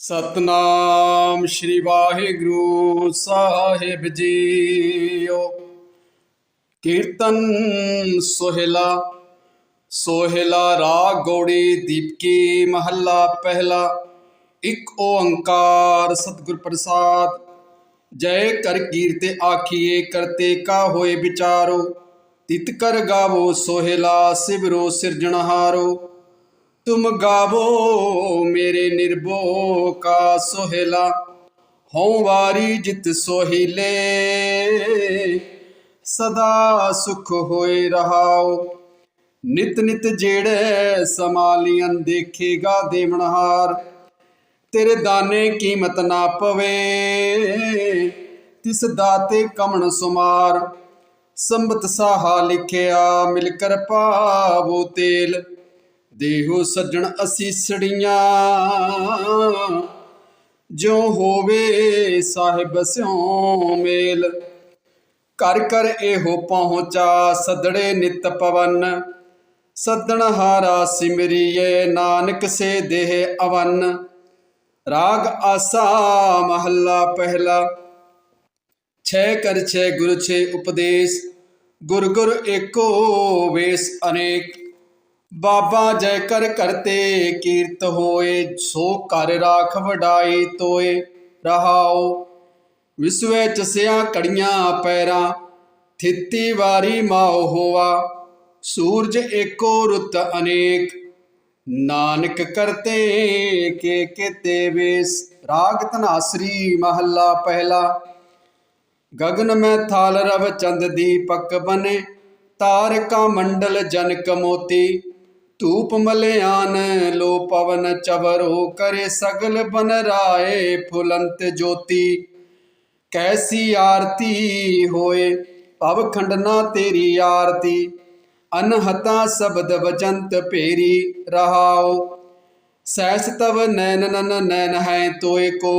ਸਤਨਾਮ ਸ਼੍ਰੀ ਵਾਹਿਗੁਰੂ ਸਾਹਿਬ ਜੀਓ। ਕੀਰਤਨ ਸੋਹਿਲਾ ਸੋਹਿਲਾ ਰਾਗ ਗੌੜੀ ਦੀਪਕੀ ਮਹੱਲਾ ਪਹਿਲਾ, ਇੱਕ ਓੰਕਾਰ ਸਤਿਗੁਰ ਪ੍ਰਸਾਦ। ਜੈ ਕਰ ਕੀਰਤੇ ਆਖੀਏ ਕਰਤੇ ਕਾ ਹੋਏ ਵਿਚਾਰੋ, ਤਿਤ ਕਰ ਗਾਵੋ ਸੋਹਿਲਾ ਸਿਵਰੋ ਸਿਰਜਣਹਾਰੋ। ਤੁਮ ਗਾਵੋ ਮੇਰੇ ਨਿਰਭੋ ਕਾ ਸੋਹਿਲਾ ਹਉ ਵਾਰੀ ਜਿਤ ਸੋਹਿਲੇ ਸਦਾ ਸੁਖ ਹੋਏ ਰਹਾਓ ਨਿਤ ਨਿਤ ਜਿਹੜੇ ਸਮਾਲੀਆਂ ਦੇਖੇਗਾ ਦੇਵਨਹਾਰ ਤੇਰੇ ਦਾਨੇ ਕੀਮਤ ਨਾ ਪਵੇ ਤਿਸ ਦਾਤੇ ਕਮਣ ਸੁਮਾਰ ਸੰਬਤ ਸਾਹਾ ਲਿਖਿਆ ਮਿਲ ਕਰ ਪਾਵੋ ਤੇਲ ਦੇਹੋ ਸੱਜਣ ਅਸੀਸੜੀਆਂ ਜੋ ਹੋਵੇ ਸਾਹਿਬ ਸਿਉ ਮੇਲ ਕਰ ਕਰ ਇਹੋ ਪਹੁੰਚਾ ਸਦੜੇ ਨਿਤ ਪਵਨ। ਸੱਦਣ ਹਾਰਾ ਸਿਮਰੀਏ ਨਾਨਕ ਸੇ ਦੇਹ ਅਵਨ। ਰਾਗ ਆਸਾ ਮਹੱਲਾ ਪਹਿਲਾ, ਛੇ ਕਰ ਛੇ ਗੁਰ ਛੇ ਉਪਦੇਸ਼, ਗੁਰ ਗੁਰ ਏਕੋ ਵੇਸ ਅਨੇਕ। ਬਾਬਾ ਜੈ ਕਰ ਕਰਤੇ ਕੀਰਤ ਹੋਏ, ਸੋ ਕਰ ਰਾਖ ਵਡਾਈ ਤੋਏ। ਰਹਾਓ, ਵਿਸਵੇ ਚਸਿਆ ਕੜੀਆਂ ਪੈਰਾਂ, ਥਿੱਤੀ ਵਾਰੀ ਮਾਉ ਹੋਵਾ। ਸੂਰਜ ਏਕੋ ਰੁੱਤ ਅਨੇਕ, ਨਾਨਕ ਕਰਤੇ ਕੇ ਕੇਤੇ ਵੇਸ। ਰਾਗ ਤਨਾਸਰੀ ਮਹੱਲਾ ਪਹਿਲਾ। ਗਗਨ ਮੈਂ ਥਾਲ ਰਵ ਚੰਦ ਦੀਪਕ ਬਨੇ, ਤਾਰਕਾ ਮੰਡਲ ਜਨਕ ਮੋਤੀ। धूप मलयान लो पवन चवरो करे सगल बन राय फुलंत ज्योति कैसी आरती होए भव खंडना तेरी आरती अनहता शब्द बजंत पेरी रहाओ सैस तव नैन नन नैन है तोय को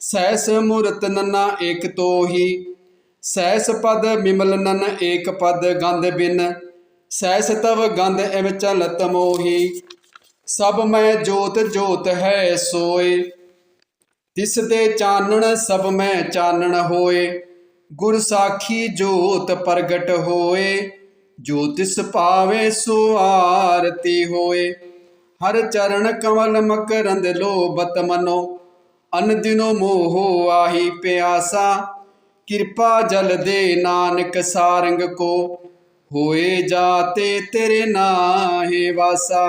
ਸੈਸ ਮੂਰਤ ਨਨਾ ਏਕ ਤੋਹੀ ਸੈਸ ਪਦ ਮਿਮਲ ਨਨ ਏਕ ਪਦ ਗੰਧ ਬਿਨ ਸੈਸ ਤਵ ਗੰਧ ਐਵ ਚਲਤ ਮੋਹੀ, ਸਭ ਮੈਂ ਜੋਤ ਜੋਤ ਹੈ ਸੋਏ। ਤਿਸ ਦੇ ਚਾਨਣ ਸਭ ਮੈਂ ਚਾਨਣ ਹੋਏ, ਗੁਰ ਸਾਖੀ ਜੋਤ ਪ੍ਰਗਟ ਹੋਏ। ਜੋ ਤਿਸ ਪਾਵੇ ਸੋ ਆਰਤੀ ਹੋਏ। ਹਰ ਚਰਨ ਕਮਲ ਮਕਰੰਦ ਲੋਬਤ ਮਨੋ, ਅਨ ਦਿਨੋ ਮੋਹ ਆਹੀ ਪਿਆਸਾ। ਕਿਰਪਾ ਜਲ ਦੇ ਨਾਨਕ ਸਾਰੰਗ ਕੋ ਹੋਏ ਜਾਤੇ ਤੇਰੇ ਨਾਹੇ ਵਾਸਾ।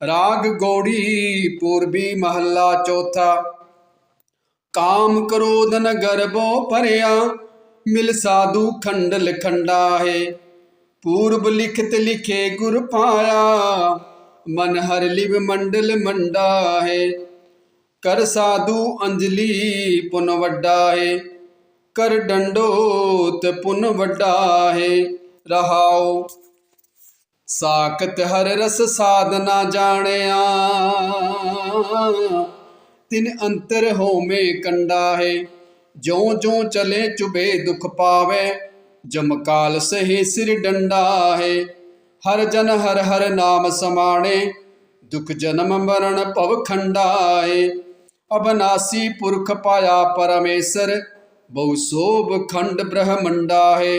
ਰਾਗ ਗੋੜੀ ਪੂਰਬੀ ਮਹੱਲਾ ਚੌਥਾ। ਕਾਮ ਕ੍ਰੋਧਨ ਗਰਬੋ ਭਰਿਆ, ਮਿਲ ਸਾਧੂ ਖੰਡਲ ਖੰਡਾ ਹੈ ਪੂਰਬ ਲਿਖਤ ਲਿਖੇ ਗੁਰ ਪਾਇਆ, ਮਨ ਹਰ ਲਿਵ ਮੰਡਲ ਮੰਡਾ ਹੈ ਕਰ ਸਾਧੂ ਅੰਜਲੀ ਪੁਨ ਵੱਡਾ ਹੈ ਕਰ ਡੰਡੋਤ ਪੁਨ ਵੱਡਾ ਹੈ ਰਹਾਉ ਸਾਖਤ ਹਰ ਰਸ ਸਾਧਨਾ ਜਾਣਿਆ। ਤਿਨ ਅੰਤਰ ਹੋਮੇ ਕੰਡਾ ਹੈ ਜਿਉ ਜਿਉ ਚਲੇ ਚੁਬੇ ਦੁਖ ਪਾਵੇ ਜਮਕਾਲ ਸਹੀ ਸਿਰ ਡੰਡਾ ਹੈ ਹਰ ਜਨ ਹਰ ਹਰ ਨਾਮ ਸਮਾਣੇ, ਦੁਖ ਜਨਮ ਮਰਨ ਭਵ ਖੰਡਾਏ ਅਬਨਾਸੀ ਪੁਰਖ ਪਾਇਆ ਪਰਮੇਸ਼ਰ, ਬਹੁ ਸੋਭ ਖੰਡ ਬ੍ਰਹਮੰਡਾ ਹੈ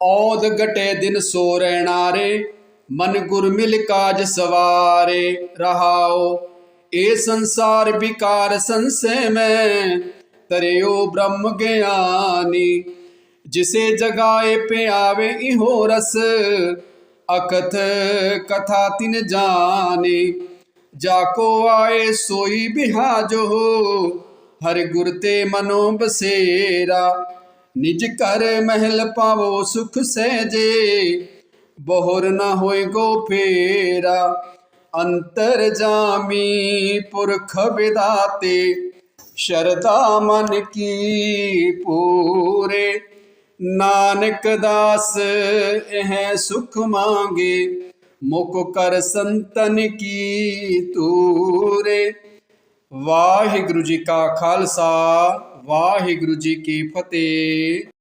ਔਦ ਗਟੇ ਦਿਨ ਸੋ ਰਹਿਣਾ ਰੇ ਮਨ ਗੁਰ ਮਿਲ ਕਾਜ ਸਵਾਰੇ ਰਹਾਓ ਇਹ ਸੰਸਾਰ ਵਿਕਾਰ ਸੰਸੇ ਮੈਂ, ਤਰਿਓ ਬ੍ਰਹਮ ਗਿਆਨੀ। ਜਿਸੇ ਜਗਾਏ ਪਿਆਵੇ ਇਹੋ ਰਸ, ਅਕਥ ਕਥਾ ਤਿਨ ਜਾਣੇ ਜਾ ਕੋ ਆਏ ਸੋਈ ਬਿਹਾਜੋ, ਹਰ ਗੁਰ ਤੇ ਮਨੋ ਬਸੇਰਾ। ਨਿਜ ਘਰ ਮਹਿਲ ਪਾਵੋ ਸੁਖ ਸਹਿਜੇ, ਬਹੁਰ ਨਾ ਹੋਏ ਗੋ ਫੇਰਾ, ਅੰਤਰ ਜਾਮੀ ਪੁਰਖ ਵਿਦਾਤੇ ਸ਼ਰਦਾ ਮਨ ਕੀ ਪੂਰੇ, ਨਾਨਕ ਦਾਸ ਇਹ ਸੁਖ ਮੰਗੇ, ਮੁਖ ਕਰ ਸੰਤਨ ਕੀ ਤੂਰੇ। ਵਾਹਿਗੁਰੂ ਜੀ ਕਾ ਖਾਲਸਾ ਵਾਹਿਗੁਰੂ ਜੀ ਕੀ ਫਤਿਹ।